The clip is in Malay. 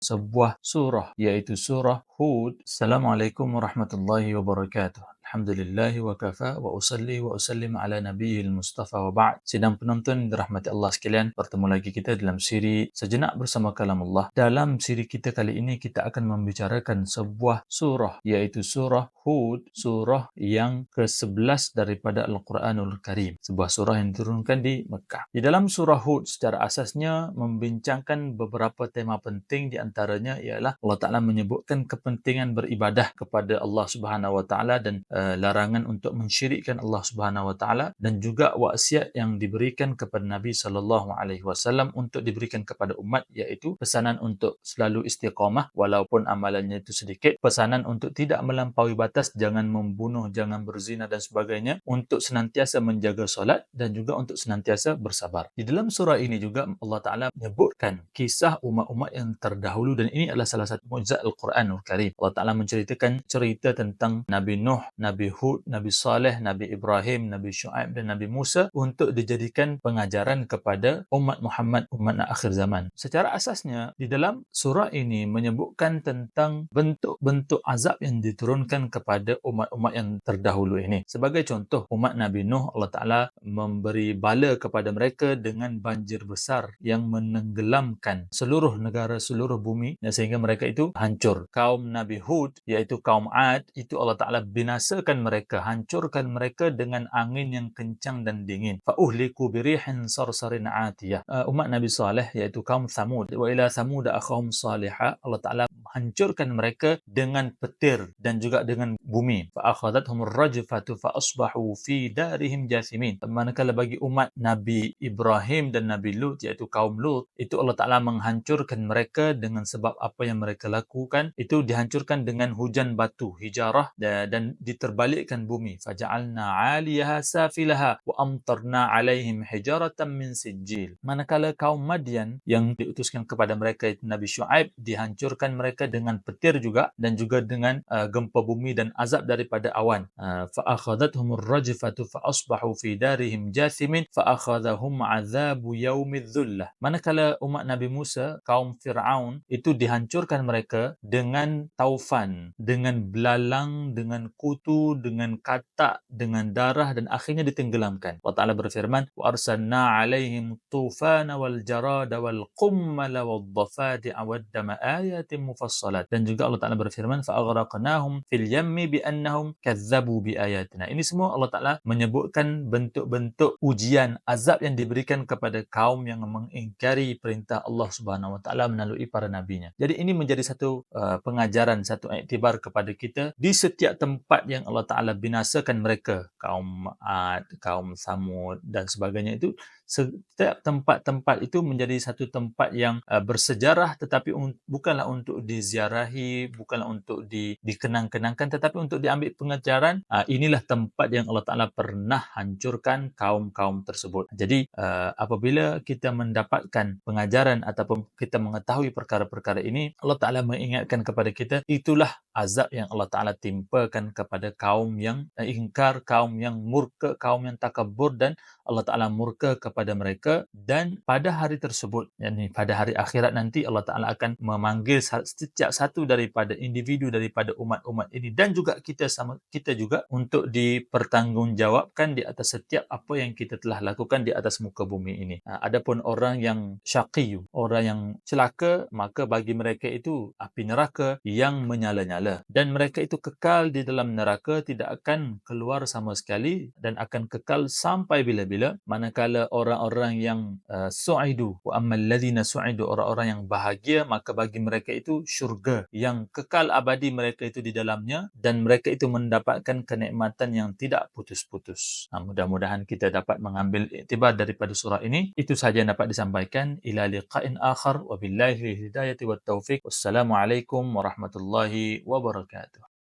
sebuah surah iaitu surah Hud. Assalamualaikum warahmatullahi wabarakatuh. Alhamdulillah wa kafa wa usalli wa usallim ala nabiyil mustafa wa ba'd. Sidang penonton dirahmati Allah sekalian, bertemu lagi kita dalam siri Sejenak Bersama Kalam Allah. Dalam siri kita kali ini kita akan membicarakan sebuah surah iaitu surah Hud, surah yang ke-11 daripada Al-Quranul Karim. Sebuah surah yang diturunkan di Mekah. Di dalam surah Hud secara asasnya membincangkan beberapa tema penting di antaranya ialah Allah Taala menyebutkan kepentingan beribadah kepada Allah Subhanahu wa taala dan uh, larangan untuk mensyirikkan Allah Subhanahu Wa Taala dan juga wasiat yang diberikan kepada Nabi Sallallahu Alaihi Wasallam untuk diberikan kepada umat iaitu pesanan untuk selalu istiqamah walaupun amalannya itu sedikit pesanan untuk tidak melampaui batas jangan membunuh jangan berzina dan sebagainya untuk senantiasa menjaga solat dan juga untuk senantiasa bersabar. Di dalam surah ini juga Allah Taala menyebutkan kisah umat-umat yang terdahulu dan ini adalah salah satu mukjizat Al-Quranul Karim. Allah Taala menceritakan cerita tentang Nabi Nuh Nabi Hud, Nabi Saleh, Nabi Ibrahim, Nabi Shu'aib dan Nabi Musa untuk dijadikan pengajaran kepada umat Muhammad, umat akhir zaman. Secara asasnya, di dalam surah ini menyebutkan tentang bentuk-bentuk azab yang diturunkan kepada umat-umat yang terdahulu ini. Sebagai contoh, umat Nabi Nuh, Allah Ta'ala memberi bala kepada mereka dengan banjir besar yang menenggelamkan seluruh negara, seluruh bumi sehingga mereka itu hancur. Kaum Nabi Hud, iaitu kaum Ad, itu Allah Ta'ala binasa binasakan mereka, hancurkan mereka dengan angin yang kencang dan dingin. Fa'uhliku birihin sarsarin atiyah. Uh, umat Nabi Saleh iaitu kaum Thamud. Wa ila Thamud akhahum salihah. Allah Ta'ala hancurkan mereka dengan petir dan juga dengan bumi. Fa'akhadathum rajfatu fa'asbahu fi darihim jasimin. Manakala bagi umat Nabi Ibrahim dan Nabi Lut iaitu kaum Lut, itu Allah Ta'ala menghancurkan mereka dengan sebab apa yang mereka lakukan. Itu dihancurkan dengan hujan batu, hijarah dan diterima terbalikkan bumi. Faja'alna 'aliyaha safilaha wa amtarna 'alaihim hijaratan min sijil manakala kaum Madian yang diutuskan kepada mereka itu Nabi Shu'aib dihancurkan mereka dengan petir juga dan juga dengan uh, gempa bumi dan azab daripada awan. Uh, fa akhadathum ar-rajfatu fa asbahu fi darihim jathimin fa akhadhahum 'adzabu yaumidh dhullah. Manakala umat Nabi Musa kaum Firaun itu dihancurkan mereka dengan taufan dengan belalang dengan kutu dengan katak, dengan darah dan akhirnya ditenggelamkan. Allah Ta'ala berfirman, وَأَرْسَلْنَا عَلَيْهِمْ طُوفَانَ وَالْجَرَادَ وَالْقُمَّلَ وَالضَّفَادِعَ وَالدَّمَ آيَاتٍ مُفَصَّلَاتٍ Dan juga Allah Ta'ala berfirman, فَأَغْرَقْنَاهُمْ فِي الْيَمِّ بِأَنَّهُمْ كَذَّبُوا بِآيَاتِنَا Ini semua Allah Ta'ala menyebutkan bentuk-bentuk ujian azab yang diberikan kepada kaum yang mengingkari perintah Allah Subhanahu Wa Ta'ala melalui para nabinya. Jadi ini menjadi satu uh, pengajaran, satu iktibar kepada kita di setiap tempat yang Allah Ta'ala binasakan mereka kaum Ad, kaum Samud dan sebagainya itu setiap tempat-tempat itu menjadi satu tempat yang uh, bersejarah tetapi un- bukanlah untuk diziarahi bukanlah untuk di- dikenang-kenangkan tetapi untuk diambil pengajaran uh, inilah tempat yang Allah Ta'ala pernah hancurkan kaum-kaum tersebut. Jadi uh, apabila kita mendapatkan pengajaran ataupun kita mengetahui perkara-perkara ini Allah Ta'ala mengingatkan kepada kita itulah azab yang Allah Ta'ala timpakan kepada kaum yang uh, ingkar, kaum yang murka, kaum yang takabur dan Allah Ta'ala murka kepada mereka. Dan pada hari tersebut, yakni pada hari akhirat nanti Allah Ta'ala akan memanggil setiap satu daripada individu daripada umat-umat ini dan juga kita sama kita juga untuk dipertanggungjawabkan di atas setiap apa yang kita telah lakukan di atas muka bumi ini. Ha, adapun orang yang syaqiyu, orang yang celaka, maka bagi mereka itu api neraka yang menyala-nyala. Dan mereka itu kekal di dalam neraka tidak akan keluar sama sekali dan akan kekal sampai bila-bila bila manakala orang-orang yang uh, su'idu wa ammal ladzina su'idu orang-orang yang bahagia maka bagi mereka itu syurga yang kekal abadi mereka itu di dalamnya dan mereka itu mendapatkan kenikmatan yang tidak putus-putus. Nah, mudah-mudahan kita dapat mengambil iktibar daripada surah ini. Itu sahaja yang dapat disampaikan. Ila liqa'in akhar wa billahi hidayati wa taufiq. Wassalamualaikum warahmatullahi wabarakatuh.